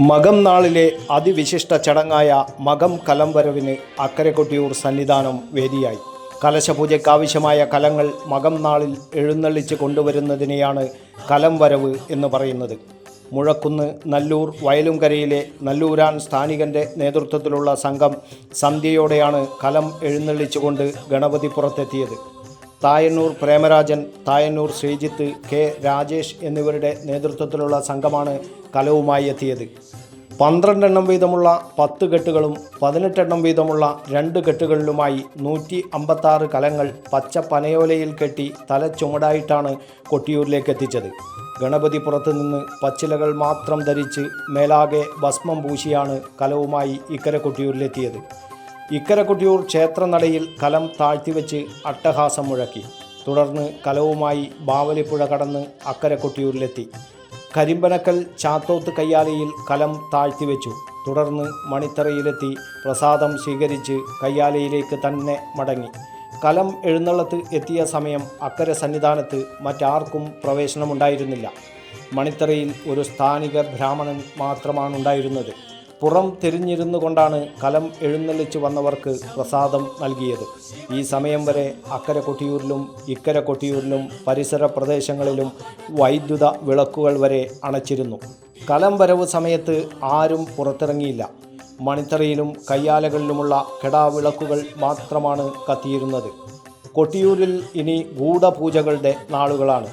മകം നാളിലെ അതിവിശിഷ്ട ചടങ്ങായ മകം കലംവരവിന് അക്കരക്കൊട്ടിയൂർ അക്കരെ കൊട്ടിയൂർ സന്നിധാനം വേദിയായി. കലശപൂജയ്ക്കാവശ്യമായ കലങ്ങൾ മകം നാളിൽ എഴുന്നള്ളിച്ച് കൊണ്ടുവരുന്നതിനെയാണ് കലംവരവ് എന്ന് പറയുന്നത്. മുഴക്കുന്ന് നല്ലൂർ വയലുംകരയിലെ നല്ലൂരാൻ സ്ഥാനികന്റെ നേതൃത്വത്തിലുള്ള സംഘം സന്ധ്യയോടെയാണ് കലം എഴുന്നള്ളിച്ചുകൊണ്ട് ഗണപതി പുറത്തെത്തിയത് തായന്നൂർ പ്രേമരാജൻ തായന്നൂർ ശ്രീജിത്ത് കെ രാജേഷ് എന്നിവരുടെ നേതൃത്വത്തിലുള്ള സംഘമാണ് കലവുമായി എത്തിയത്. പന്ത്രണ്ടെണ്ണം വീതമുള്ള പത്ത് കെട്ടുകളും പതിനെട്ടെണ്ണം വീതമുള്ള രണ്ട് കെട്ടുകളിലുമായി നൂറ്റി അമ്പത്താറ് കലങ്ങൾ പച്ച പനയോലയിൽ കെട്ടി തല ചുമടായിട്ടാണ് കൊട്ടിയൂരിലേക്ക് എത്തിച്ചത്. ഗണപതി പുറത്തുനിന്ന് പച്ചിലകൾ മാത്രം ധരിച്ച് മേലാകെ ഭസ്മം പൂശിയാണ് കലവുമായി ഇക്കരെ കൊട്ടിയൂരിലെത്തിയത്. ഇക്കരക്കുട്ടിയൂർ ക്ഷേത്രനടയിൽ കലം താഴ്ത്തിവെച്ച് അട്ടഹാസം മുഴക്കി. തുടർന്ന് കലവുമായി ബാവലിപ്പുഴ കടന്ന് അക്കരക്കുട്ടിയൂരിലെത്തി. കരിമ്പനക്കൽ ചാത്തോത്ത് കയ്യാലയിൽ കലം താഴ്ത്തിവെച്ചു. തുടർന്ന് മണിത്തറയിലെത്തി പ്രസാദം സ്വീകരിച്ച് കയ്യാലയിലേക്ക് തന്നെ മടങ്ങി. കലം എഴുന്നള്ളത്ത് എത്തിയ സമയം അക്കര സന്നിധാനത്ത് മറ്റാർക്കും പ്രവേശനമുണ്ടായിരുന്നില്ല. മണിത്തറയിൽ ഒരു സ്ഥാനിക ബ്രാഹ്മണൻ മാത്രമാണ് ഉണ്ടായിരുന്നത് പുറം തിരിഞ്ഞിരുന്നു കൊണ്ടാണ് കലം എഴുന്നള്ളിച്ചു വന്നവർക്ക് പ്രസാദം നൽകിയത്. ഈ സമയം വരെ അക്കര കൊട്ടിയൂരിലും ഇക്കര കൊട്ടിയൂരിലും പരിസര പ്രദേശങ്ങളിലും വൈദ്യുത വിളക്കുകൾ വരെ അണച്ചിരുന്നു. കലം വരവ് സമയത്ത് ആരും പുറത്തിറങ്ങിയില്ല. മണിത്തറയിലും കയ്യാലകളിലുമുള്ള കെടാവിളക്കുകൾ മാത്രമാണ് കത്തിയിരുന്നത്. കൊട്ടിയൂരിൽ ഇനി ഗൂഢപൂജകളുടെ നാളുകളാണ്.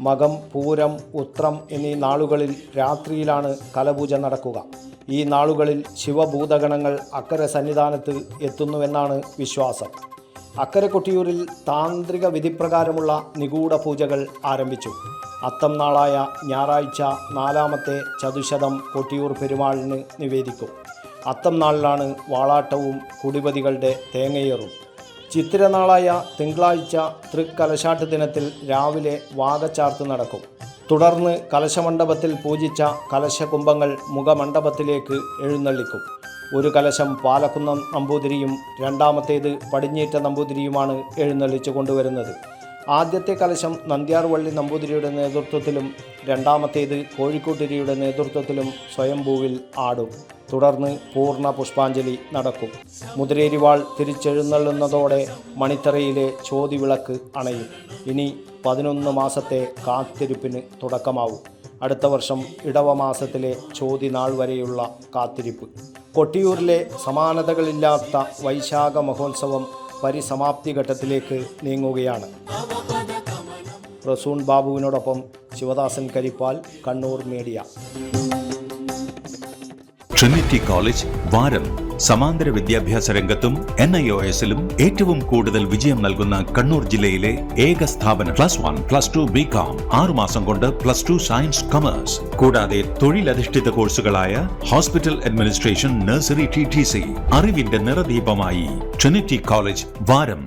മകം പൂരം ഉത്രം എന്നീ നാളുകളിൽ രാത്രിയിലാണ് കലപൂജ നടക്കുക. ഈ നാളുകളിൽ ശിവഭൂതഗണങ്ങൾ അക്കരെ സന്നിധാനത്ത് എത്തുന്നുവെന്നാണ് വിശ്വാസം. അക്കരെ കൊട്ടിയൂരിൽ താന്ത്രിക വിധിപ്രകാരമുള്ള നിഗൂഢ പൂജകൾ ആരംഭിച്ചു. അത്തം നാളായ ഞായറാഴ്ച നാലാമത്തെ ചതുശതം കൊട്ടിയൂർ പെരുമാളിന് നിവേദിക്കും. അത്തം നാളിലാണ് വാളാട്ടവും കുടിപതികളുടെ തേങ്ങയേറും. ചിത്തിരനാളായ തിങ്കളാഴ്ച തൃക്കലശാട്ട് ദിനത്തിൽ രാവിലെ വാഗച്ചാർത്ത് നടക്കും. തുടർന്ന് കലശമണ്ഡപത്തിൽ പൂജിച്ച കലശകുംഭങ്ങൾ മുഖമണ്ഡപത്തിലേക്ക് എഴുന്നള്ളിക്കും. ഒരു കലശം പാലക്കുന്നം നമ്പൂതിരിയും രണ്ടാമത്തേത് പടിഞ്ഞേറ്റ നമ്പൂതിരിയുമാണ് എഴുന്നള്ളിച്ചു കൊണ്ടുവരുന്നത്. ആദ്യത്തെ കലശം നന്ദ്യാർവള്ളി നമ്പൂതിരിയുടെ നേതൃത്വത്തിലും രണ്ടാമത്തേത് കോഴിക്കോട്ടിരിയുടെ നേതൃത്വത്തിലും സ്വയംഭൂവിൽ ആടും. തുടർന്ന് പൂർണ പുഷ്പാഞ്ജലി നടക്കും. മുതിരേരിവാൾ തിരിച്ചെഴുന്നള്ളുന്നതോടെ മണിത്തറയിലെ ചോതിവിളക്ക് അണയും. ഇനി പതിനൊന്ന് മാസത്തെ കാത്തിരിപ്പിന് തുടക്കമാവും. അടുത്ത വർഷം ഇടവ മാസത്തിലെ ചോതി നാൾ വരെയുള്ള കാത്തിരിപ്പ്. കൊട്ടിയൂരിലെ സമാനതകളില്ലാത്ത വൈശാഖ മഹോത്സവം പരിസമാപ്തി ഘട്ടത്തിലേക്ക് നീങ്ങുകയാണ്. റസൂൺ ബാബുവിനോടൊപ്പം Sivadasan Karippal Kannur media. Trinity college Varam സമാന്തര വിദ്യാഭ്യാസ രംഗത്തും എൻ ഐ ഒ എസിലും ഏറ്റവും കൂടുതൽ വിജയം നൽകുന്ന കണ്ണൂർ ജില്ലയിലെ ഏക സ്ഥാപനം plus one plus two B com ആറുമാസം കൊണ്ട് പ്ലസ് ടു സയൻസ് കൊമേഴ്സ് കൂടാതെ തൊഴിലധിഷ്ഠിത കോഴ്സുകളായ hospital administration nursery T T C അറിവിന്റെ നിറദീപമായി ട്രിനിറ്റി കോളേജ് വാരം